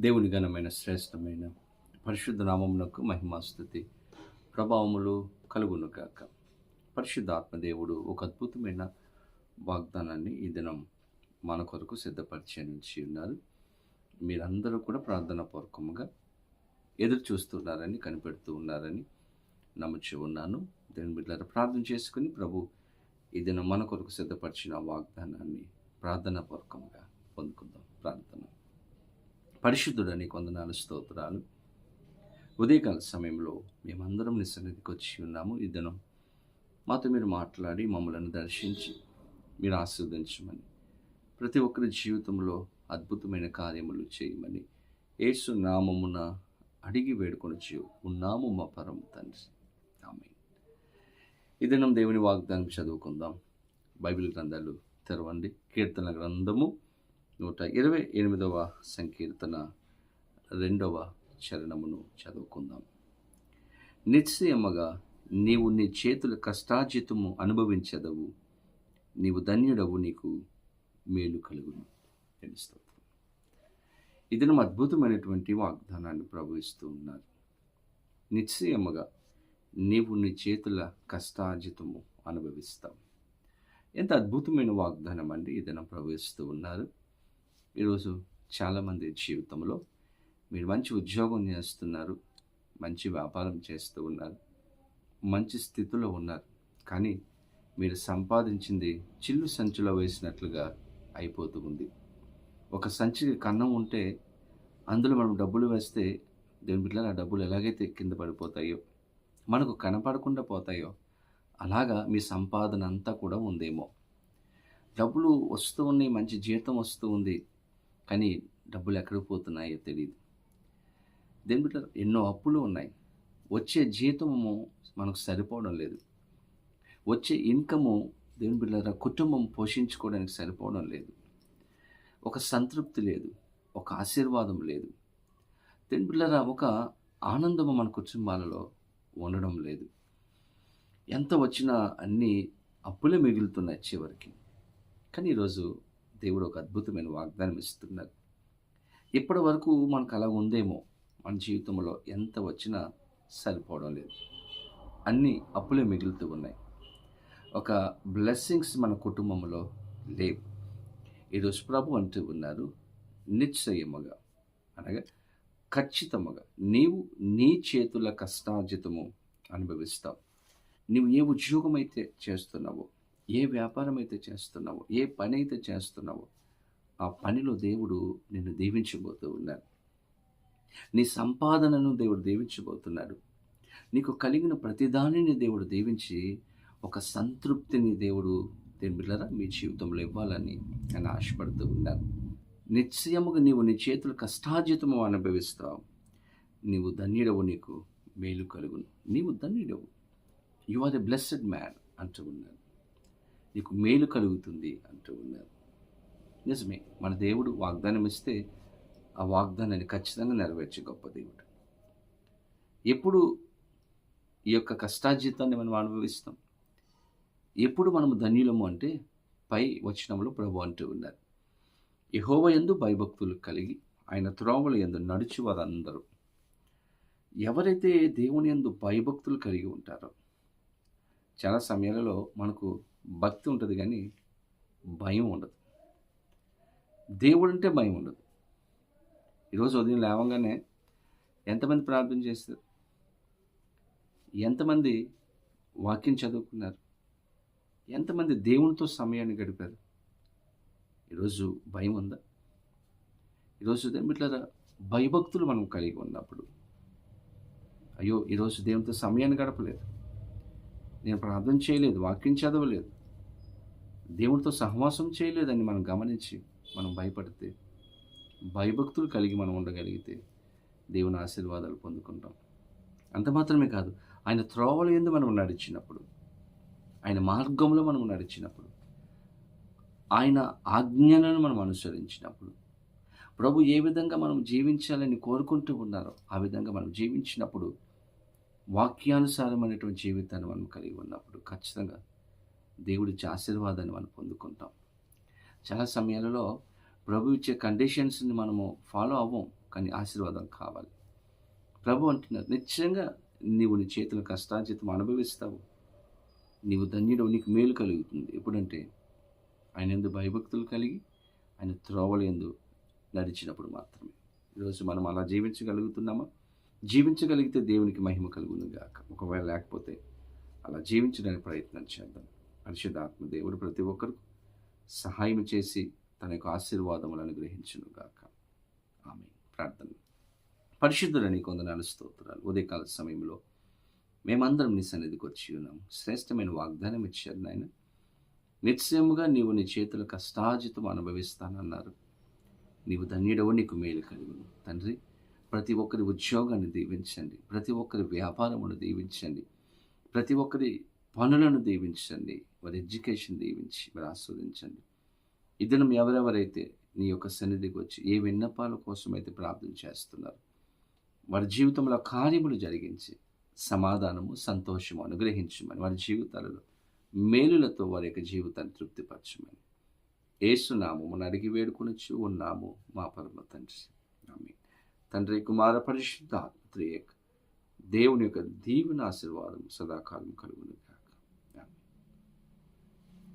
దేవుని ఘనమైన శ్రేష్టమైన పరిశుద్ధ నామమునకు మహిమాస్థుతి ప్రభావములు కలుగును కాక పరిశుద్ధాత్మ దేవుడు ఒక అద్భుతమైన వాగ్దానాన్ని ఈ దినం మన కొరకు సిద్ధపరిచి నుంచి ఉన్నారు. మీరందరూ కూడా ప్రార్థన పూర్వకముగా ఎదురు చూస్తున్నారని కనిపెడుతూ ఉన్నారని నమ్ముచి ఉన్నాను. దేవుని బిడ్డలారా ప్రార్థన చేసుకుని ప్రభు ఈ దినం మన కొరకు సిద్ధపరిచిన వాగ్దానాన్ని ప్రార్థన పూర్వకముగా పొందుకుందాం. పరిశుద్ధుడని కొందనాలు స్తోత్రాలు. ఉదయకాల సమయంలో మేమందరం నీ సన్నిధికి వచ్చి ఉన్నాము. ఈ దినం మాతో మీరు మాట్లాడి మమ్మలను దర్శించి మీరు ఆస్వాదించమని ప్రతి ఒక్కరి జీవితంలో అద్భుతమైన కార్యములు చేయమని ఏసు నామమున అడిగి వేడుకొని ఉన్నాము మా పరము తండ్రి. ఆమె ఈ దినం దేవుని వాగ్దానం చదువుకుందాం. బైబిల్ గ్రంథాలు తెరవండి. కీర్తన గ్రంథము నూట ఇరవై ఎనిమిదవ సంకీర్తన రెండవ చరణమును చదువుకుందాం. నిశ్చయమగా నీవు నీ చేతుల కష్టార్జితము అనుభవించదవు. నీవు ధన్యుడవు నీకు మేలు కలుగును. తెలుస్తుంది ఇది నమ్మ అద్భుతమైనటువంటి వాగ్దానాన్ని ప్రవహిస్తూ ఉన్నారు. నిశ్చయమగా నీవు నీ చేతుల కష్టార్జితము అనుభవిస్తావు. ఎంత అద్భుతమైన వాగ్దానం అండి ఇదన ప్రవహిస్తూ ఉన్నారు. ఈరోజు చాలామంది జీవితంలో మీరు మంచి ఉద్యోగం చేస్తున్నారు మంచి వ్యాపారం చేస్తూ ఉన్నారు మంచి స్థితిలో ఉన్నారు. కానీ మీరు సంపాదించింది చిల్లు సంచిలో వేసినట్లుగా అయిపోతూ ఉంది. ఒక సంచికి కన్నం ఉంటే అందులో మనం డబ్బులు వేస్తే దేని బిడ్డలు ఆ డబ్బులు ఎలాగైతే కింద పడిపోతాయో మనకు కనపడకుండా పోతాయో అలాగా మీ సంపాదన అంతా కూడా ఉందేమో. డబ్బులు వస్తూ ఉన్నాయి మంచి జీతం వస్తూ ఉంది. కానీ డబ్బులు ఎక్కడికి పోతున్నాయో తెలియదు దేని బిడ్డ ఎన్నో అప్పులు ఉన్నాయి. వచ్చే జీతము మనకు సరిపోవడం లేదు. వచ్చే ఇన్కము దేవుని బిడ్డల కుటుంబం పోషించుకోవడానికి సరిపోవడం లేదు. ఒక సంతృప్తి లేదు. ఒక ఆశీర్వాదం లేదు. దేవుని బిడ్డల ఒక ఆనందము మన కుటుంబాలలో ఉండడం లేదు. ఎంత వచ్చినా అన్నీ అప్పులే మిగులుతున్నాయి చివరికి. కానీ ఈరోజు దేవుడు ఒక అద్భుతమైన వాగ్దానం ఇస్తున్నారు. ఇప్పటి వరకు మనకు అలా ఉందేమో మన జీవితంలో ఎంత వచ్చినా సరిపోవడం లేదు. అన్నీ అప్పులే మిగులుతూ ఉన్నాయి. ఒక బ్లెస్సింగ్స్ మన కుటుంబంలో లేవు. ఈరోజు ప్రభు అంటూ ఉన్నారు నిశ్చయముగా అనగా ఖచ్చితముగా నీవు నీ చేతుల కష్టార్జితము అనుభవిస్తావు. నీవు ఏ ఉద్యోగం అయితే చేస్తున్నావో ఏ వ్యాపారం అయితే చేస్తున్నావో ఏ పని అయితే చేస్తున్నావో ఆ పనిలో దేవుడు నిన్ను దీవించబోతూ ఉన్నాడు. నీ సంపాదనను దేవుడు దీవించబోతున్నాడు. నీకు కలిగిన ప్రతిదానిని దేవుడు దీవించి ఒక సంతృప్తిని దేవుడు దేని మీ జీవితంలో ఇవ్వాలని నేను ఆశపడుతూ ఉన్నాను నిశ్చయముగా నీవు నీ చేతులు కష్టార్జితము అనుభవిస్తావు. నీవు ధన్యుడవు నీకు మేలు కలుగును. నీవు ధన్యుడవు. You are a blessed man అంటూ ఉన్నాను నీకు మేలు కలుగుతుంది అంటూ ఉన్నారు. నిజమే మన దేవుడు వాగ్దానం ఇస్తే ఆ వాగ్దానాన్ని ఖచ్చితంగా నెరవేర్చే గొప్ప దేవుడు. ఎప్పుడు ఈ యొక్క కష్టాజీతాన్ని మనం అనుభవిస్తాం? ఎప్పుడు మనము ధన్యులము అంటే పై వచనంలో ప్రభు అంటూ ఉన్నారు. యహోవ ఎందు భయభక్తులు కలిగి ఆయన త్రోవల ఎందు నడిచి వారందరూ. ఎవరైతే దేవుని ఎందు భయభక్తులు కలిగి ఉంటారో చాలా సమయాలలో మనకు భక్తి ఉంటుంది కానీ భయం ఉండదు. దేవుడు అంటే భయం ఉండదు. ఈరోజు ఉదయం లేవగానే ఎంతమంది ప్రార్థన చేస్తారు? ఎంతమంది వాక్యం చదువుకున్నారు? ఎంతమంది దేవునితో సమయాన్ని గడిపారు? ఈరోజు భయం ఉందా? ఈరోజు ఇట్లా భయభక్తులు మనం కలిగి ఉన్నప్పుడు. అయ్యో ఈరోజు దేవునితో సమయాన్ని గడపలేదు. నేను ప్రార్థన చేయలేదు వాక్యం చదవలేదు. దేవుడితో సహవాసం చేయలేదని మనం గమనించి మనం భయపడితే భయభక్తులు కలిగి మనం ఉండగలిగితే దేవుని ఆశీర్వాదాలు పొందుకుంటాం. అంత మాత్రమే కాదు ఆయన త్రోవల ఎందు మనం నడిచినప్పుడు ఆయన మార్గంలో మనం నడిచినప్పుడు ఆయన ఆజ్ఞలను మనం అనుసరించినప్పుడు ప్రభు ఏ విధంగా మనం జీవించాలని కోరుకుంటూ ఉన్నారో ఆ విధంగా మనం జీవించినప్పుడు వాక్యానుసారమైనటువంటి జీవితాన్ని మనం కలిగి ఉన్నప్పుడు ఖచ్చితంగా దేవుడి ఆశీర్వాదాన్ని మనం పొందుకుంటాం. చాలా సమయాలలో ప్రభు ఇచ్చే కండిషన్స్ని మనము ఫాలో అవ్వం కానీ ఆశీర్వాదం కావాలి. ప్రభు అంటున్నారు నిశ్చయంగా నీవు నీ చేతుల కష్టాజితం అనుభవిస్తావు. నీవు ధన్యుడు నీకు మేలు కలుగుతుంది. ఎప్పుడంటే ఆయన ఎందు భయభక్తులు కలిగి ఆయన త్రోవలు ఎందు నడిచినప్పుడు మాత్రమే. ఈరోజు మనం అలా జీవించగలుగుతున్నామా? జీవించగలిగితే దేవునికి మహిమ కలుగును గాక. ఒకవేళ లేకపోతే అలా జీవించడానికి ప్రయత్నం చేద్దాం. పరిశుద్ధాత్మ దేవుడు ప్రతి ఒక్కరికి సహాయం చేసి తన యొక్క ఆశీర్వాదములను అనుగ్రహించును గాక. ఆమె ప్రార్థన. పరిశుద్ధులని కొందనాలు స్తోత్రాలు. ఉదయకాల సమయంలో మేమందరం నీ సన్నిధికి వచ్చి ఉన్నాం. శ్రేష్టమైన వాగ్దానం ఇచ్చారు నాయన. నిశ్చయముగా నీవు నీ చేతుల కష్టాజితం అనుభవిస్తానన్నారు. నీవు ధన్యుడవు నీకు మేలు కలుగును. తండ్రి ప్రతి ఒక్కరి ఉద్యోగాన్ని దీవించండి. ప్రతి ఒక్కరి వ్యాపారమును దీవించండి. ప్రతి ఒక్కరి పనులను దీవించండి వారి ఎడ్యుకేషన్ దీవించి వారి ఆస్వాదించండి. ఇద్దరం ఎవరెవరైతే నీ యొక్క సన్నిధికి వచ్చి ఏ విన్నపాల కోసం అయితే ప్రార్థన చేస్తున్నారు వారి జీవితంలో కార్యములు జరిగించి సమాధానము సంతోషము అనుగ్రహించమని వారి జీవితాలలో మేలులతో వారి యొక్క జీవితాన్ని తృప్తిపరచమని. ఏసునామమును అడిగి వేడుకొనొచ్చు ఉన్నాము మా పరమ తండ్రి. ఆమె తండ్రి కుమార పరిశుద్ధ త్రియక్ దేవుని యొక్క దీవెన ఆశీర్వాదం సదాకాలం కలుగునుగా